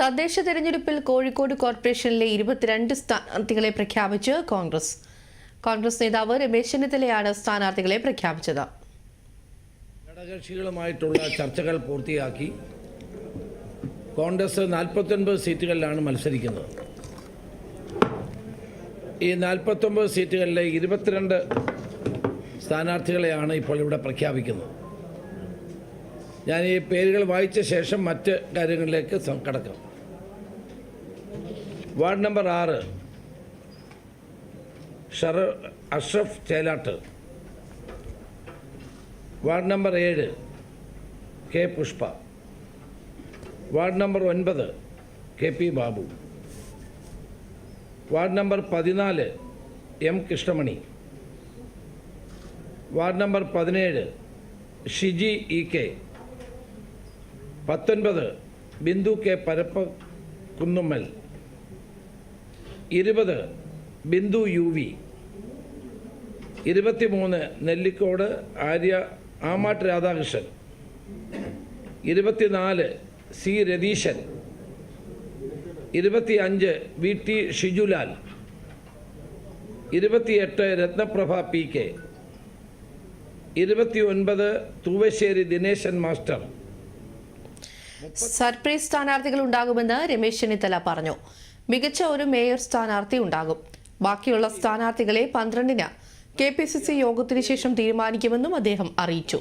തദ്ദേശ തെരഞ്ഞെടുപ്പിൽ കോഴിക്കോട് കോർപ്പറേഷനിലെ ഇരുപത്തിരണ്ട് സ്ഥാനാർത്ഥികളെ പ്രഖ്യാപിച്ച് കോൺഗ്രസ്. കോൺഗ്രസ് നേതാവ് രമേശ് ചെന്നിത്തലയാണ് സ്ഥാനാർത്ഥികളെ പ്രഖ്യാപിച്ചത്. ഘടകകക്ഷികളുമായിട്ടുള്ള ചർച്ചകൾ പൂർത്തിയാക്കി. കോൺഗ്രസ് നാൽപ്പത്തൊൻപത് സീറ്റുകളിലാണ് മത്സരിക്കുന്നത്. ഈ നാൽപ്പത്തൊമ്പത് സീറ്റുകളിലെ ഇരുപത്തിരണ്ട് സ്ഥാനാർത്ഥികളെയാണ് ഇപ്പോൾ ഇവിടെ പ്രഖ്യാപിക്കുന്നത്. ഞാൻ ഈ പേരുകൾ വായിച്ച ശേഷം മറ്റ് കാര്യങ്ങളിലേക്ക് കടക്കാം. വാർഡ് നമ്പർ ആറ്. ഷറ അഷ്റഫ് ചേലാട്ട്. വാർഡ് നമ്പർ ഏഴ് കെ പുഷ്പ. വാർഡ് നമ്പർ ഒൻപത് K P Babu. Ward number പതിനാല് എം കൃഷ്ണമണി. വാർഡ് നമ്പർ പതിനേഴ് ഷിജി ഇ കെ. പത്തൊൻപത് ബിന്ദു കെ പരപ്പ കുന്നുമ്മൽ. ഇരുപത് ബിന്ദു യു വി. ഇരുപത്തിമൂന്ന് നെല്ലിക്കോട് ആര്യ ആമാട്ട് രാധാകൃഷ്ണൻ. ഇരുപത്തിനാല് സി രതീശൻ. ഇരുപത്തി അഞ്ച് വി ടി ഷിജുലാൽ. ഇരുപത്തിയെട്ട് രത്നപ്രഭ പി കെ. ഇരുപത്തി ഒൻപത് തൂവശ്ശേരി ദിനേശൻ മാസ്റ്റർ. സർപ്രൈസ് സ്ഥാനാർത്ഥികൾ ഉണ്ടാകുമെന്ന് രമേശ് ചെന്നിത്തല പറഞ്ഞു. മികച്ച ഒരു മേയർ സ്ഥാനാർത്ഥി ഉണ്ടാകും. ബാക്കിയുള്ള സ്ഥാനാർത്ഥികളെ പന്ത്രണ്ടിന് കെ പി സി സി യോഗത്തിനു ശേഷം തീരുമാനിക്കുമെന്നും അദ്ദേഹം അറിയിച്ചു.